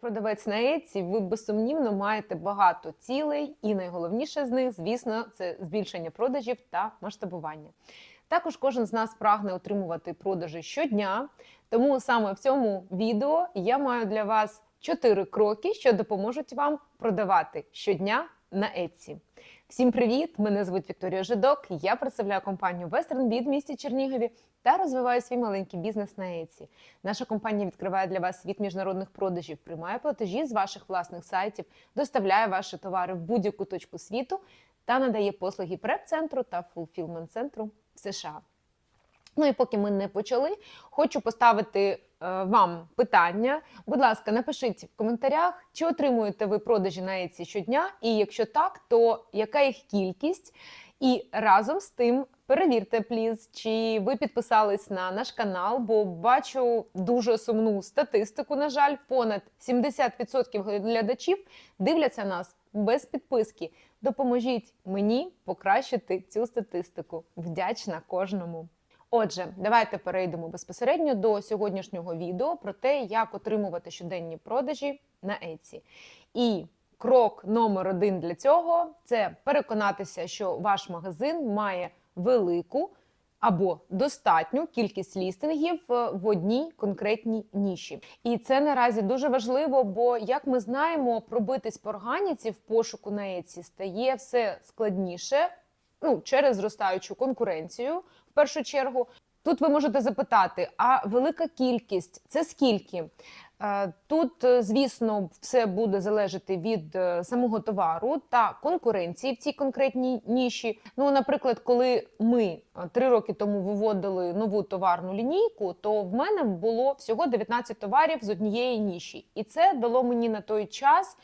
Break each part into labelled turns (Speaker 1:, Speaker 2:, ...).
Speaker 1: продавець на Еці, ви безсумнівно маєте багато цілей, і найголовніше з них, звісно, це збільшення продажів та масштабування. Також кожен з нас прагне отримувати продажі щодня, тому саме в цьому відео я маю для вас чотири кроки, що допоможуть вам продавати щодня на Etsy. Всім привіт! Мене звуть Вікторія Жидок. Я представляю компанію Western Bid в місті Чернігові та розвиваю свій маленький бізнес на Etsy. Наша компанія відкриває для вас світ міжнародних продажів, приймає платежі з ваших власних сайтів, доставляє ваші товари в будь-яку точку світу та надає послуги преп-центру та фулфілмент-центру в США. Ну і поки ми не почали, хочу поставити вам питання. Будь ласка, напишіть в коментарях, чи отримуєте ви продажі на Etsy щодня, і якщо так, то яка їх кількість? І разом з тим перевірте, пліз, чи ви підписались на наш канал, бо бачу дуже сумну статистику. На жаль, понад 70% глядачів дивляться нас без підписки. Допоможіть мені покращити цю статистику. Вдячна кожному. Отже, давайте перейдемо безпосередньо до сьогоднішнього відео про те, як отримувати щоденні продажі на Etsy. І крок номер один для цього це переконатися, що ваш магазин має велику або достатню кількість лістингів е, в одній конкретній ніші. І це наразі дуже важливо, бо як ми знаємо, пробитись по органіці в пошуку на Etsy стає все складніше ну, через зростаючу конкуренцію в першу чергу. Тут ви можете запитати, а велика кількість це скільки? Е, Тут, е, звісно, все буде залежати від е, самого товару та конкуренції в цій конкретній ніші. Ну, наприклад, коли ми три роки тому виводили нову товарну лінійку, то в мене було всього 19 товарів з однієї ніші, і це дало мені на той час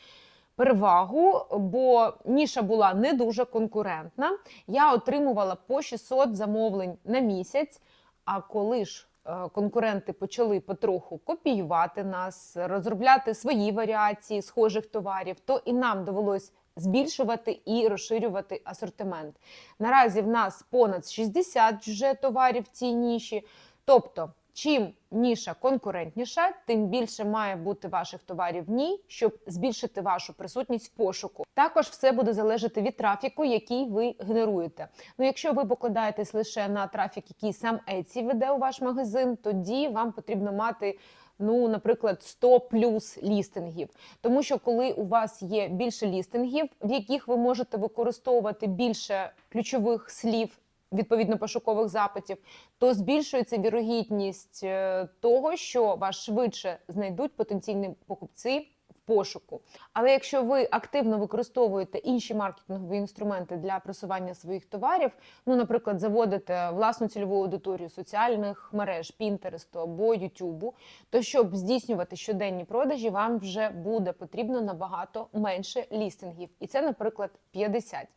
Speaker 1: перевагу, бо ніша була не дуже конкурентна. Я отримувала по 600 замовлень на місяць. А коли ж е, конкуренти почали потроху копіювати нас, розробляти свої варіації схожих товарів, то і нам довелось збільшувати і розширювати асортимент. Наразі в нас понад 60 вже товарів в цій ніші. Тобто, чим ніша конкурентніша, тим більше має бути ваших товарів в ній, щоб збільшити вашу присутність в пошуку. Також все буде залежати від трафіку, який ви генеруєте. Ну, якщо ви покладаєтесь лише на трафік, який сам Etsy веде у ваш магазин, тоді вам потрібно мати. Ну, наприклад, 100 плюс лістингів, тому що коли у вас є більше лістингів, в яких ви можете використовувати більше ключових слів відповідно пошукових запитів, то збільшується вірогідність е, того, що вас швидше знайдуть потенційні покупці. Пошуку, але якщо ви активно використовуєте інші маркетингові інструменти для просування своїх товарів, ну, наприклад, заводите власну цільову аудиторію соціальних мереж, Pinterest або YouTube, то щоб здійснювати щоденні продажі, вам вже буде потрібно набагато менше лістингів, і це, наприклад, 50.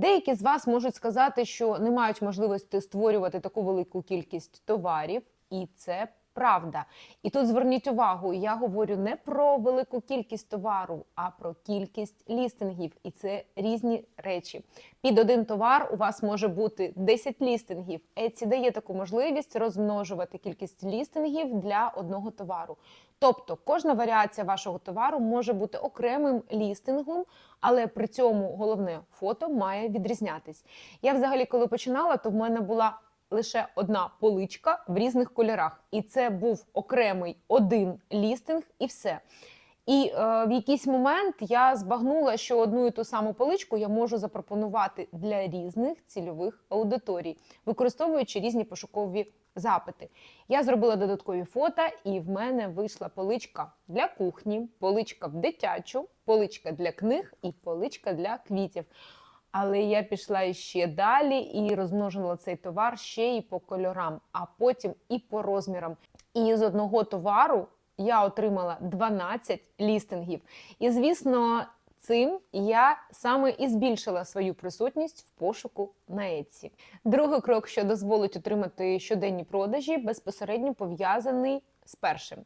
Speaker 1: Деякі з вас можуть сказати, що не мають можливості створювати таку велику кількість товарів, і це правда. І тут зверніть увагу, я говорю не про велику кількість товару, а про кількість лістингів. І це різні речі. Під один товар у вас може бути 10 лістингів. Etsy дає таку можливість розмножувати кількість лістингів для одного товару. Тобто кожна варіація вашого товару може бути окремим лістингом, але при цьому головне фото має відрізнятись. Я взагалі, коли починала, то в мене була лише одна поличка в різних кольорах, і це був окремий один лістинг, і все. І е, в якийсь момент я збагнула, що одну і ту саму поличку я можу запропонувати для різних цільових аудиторій, використовуючи різні пошукові запити. Я зробила додаткові фото, і в мене вийшла поличка для кухні, поличка в дитячу, поличка для книг і поличка для квітів. Але я пішла ще далі і розмножила цей товар ще і по кольорам, а потім і по розмірам. І з одного товару я отримала 12 лістингів. І, звісно, цим я саме і збільшила свою присутність в пошуку на Etsy. Другий крок, що дозволить отримати щоденні продажі, безпосередньо пов'язаний з першим.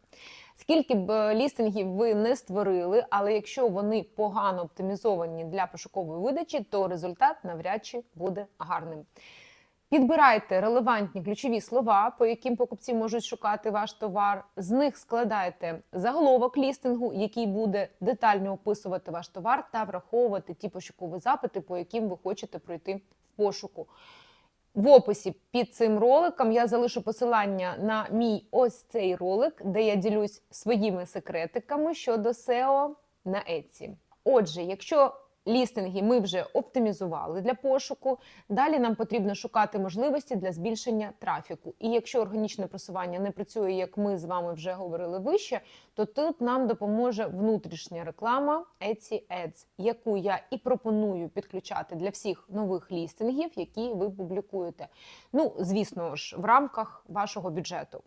Speaker 1: Скільки б е, лістингів ви не створили, але якщо вони погано оптимізовані для пошукової видачі, то результат навряд чи буде гарним. Підбирайте релевантні ключові слова, по яким покупці можуть шукати ваш товар. З них складайте заголовок лістингу, який буде детально описувати ваш товар та враховувати ті пошукові запити, по яким ви хочете пройти в пошуку. В описі під цим роликом я залишу посилання на мій ось цей ролик, де я ділюсь своїми секретиками щодо SEO на Etsy. Отже, якщо лістинги ми вже оптимізували для пошуку, далі нам потрібно шукати можливості для збільшення трафіку. І якщо органічне просування не працює, як ми з вами вже говорили вище, то тут нам допоможе внутрішня реклама Etsy Ads, яку я і пропоную підключати для всіх нових лістингів, які ви публікуєте. Ну, звісно ж, в рамках вашого бюджету.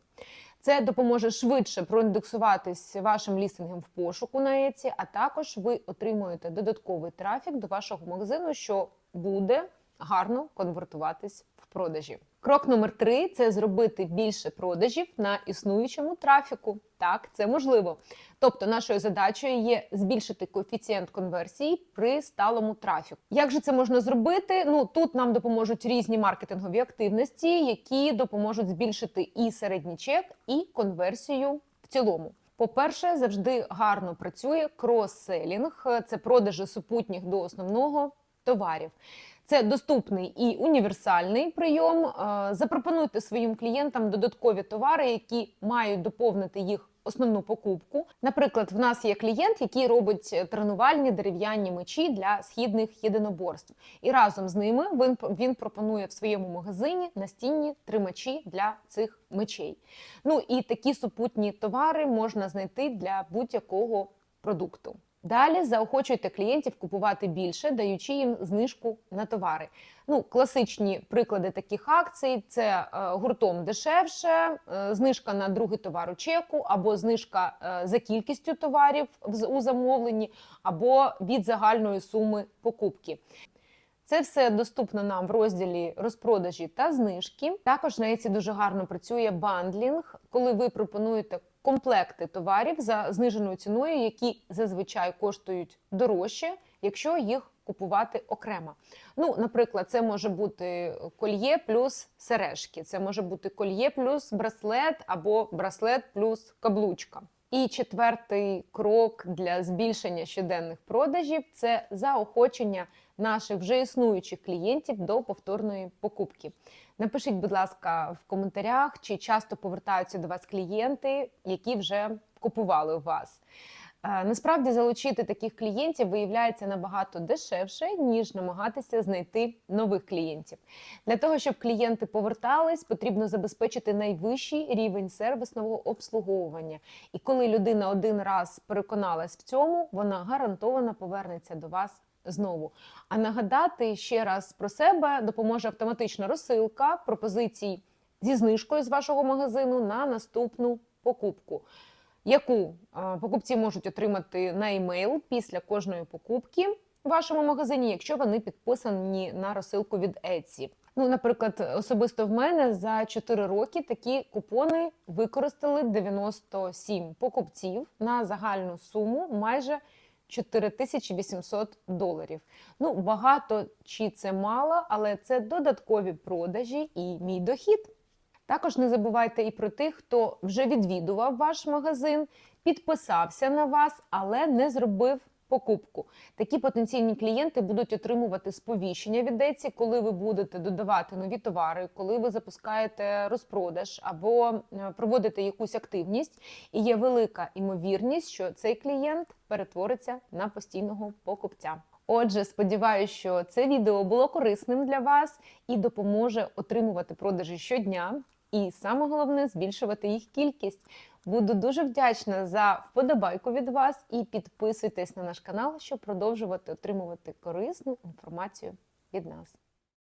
Speaker 1: Це допоможе швидше проіндексуватись вашим лістингом в пошуку на Еці, а також ви отримуєте додатковий трафік до вашого магазину, що буде гарно конвертуватись в продажі. Крок номер три це зробити більше продажів на існуючому трафіку. Так, це можливо. Тобто, нашою задачею є збільшити коефіцієнт конверсії при сталому трафіку. Як же це можна зробити? Ну тут нам допоможуть різні маркетингові активності, які допоможуть збільшити і середній чек, і конверсію в цілому. По-перше, завжди гарно працює крос-селінг, це продажі супутніх до основного товарів. Це доступний і універсальний прийом. Е, Запропонуйте своїм клієнтам додаткові товари, які мають доповнити їх основну покупку. Наприклад, в нас є клієнт, який робить тренувальні дерев'яні мечі для східних єдиноборств, і разом з ними він, він пропонує в своєму магазині настінні тримачі для цих мечей. Ну і такі супутні товари можна знайти для будь-якого продукту. Далі заохочуйте клієнтів купувати більше, даючи їм знижку на товари. Ну, класичні приклади таких акцій: це е, гуртом дешевше, е, знижка на другий товар у чеку, або знижка е, за кількістю товарів у замовленні, або від загальної суми покупки. Це все доступно нам в розділі розпродажі та знижки. Також на Etsy дуже гарно працює бандлінг, коли ви пропонуєте комплекти товарів за зниженою ціною, які зазвичай коштують дорожче, якщо їх купувати окремо. Ну, наприклад, це може бути кольє плюс сережки, це може бути кольє плюс браслет або браслет плюс каблучка. І четвертий крок для збільшення щоденних продажів це заохочення наших вже існуючих клієнтів до повторної покупки. Напишіть, будь ласка, в коментарях, чи часто повертаються до вас клієнти, які вже купували у вас. Е, Насправді залучити таких клієнтів виявляється набагато дешевше, ніж намагатися знайти нових клієнтів. Для того, щоб клієнти повертались, потрібно забезпечити найвищий рівень сервісного обслуговування. І коли людина один раз переконалась в цьому, вона гарантовано повернеться до вас знову. А нагадати ще раз про себе допоможе автоматична розсилка пропозицій зі знижкою з вашого магазину на наступну покупку. Яку покупці можуть отримати на емейл після кожної покупки в вашому магазині, якщо вони підписані на розсилку від Etsy. Ну, наприклад, особисто в мене за 4 роки такі купони використали 97 покупців на загальну суму майже 4800 доларів. Ну, багато чи це мало, але це додаткові продажі і мій дохід. Також не забувайте і про тих, хто вже відвідував ваш магазин, підписався на вас, але не зробив покупку. Такі потенційні клієнти будуть отримувати сповіщення від Etsy, коли ви будете додавати нові товари, коли ви запускаєте розпродаж або е, проводите якусь активність. І є велика імовірність, що цей клієнт перетвориться на постійного покупця. Отже, сподіваюся, що це відео було корисним для вас і допоможе отримувати продажі щодня. І саме головне збільшувати їх кількість. Буду дуже вдячна за вподобайку від вас і підписуйтесь на наш канал, щоб продовжувати отримувати корисну інформацію від нас.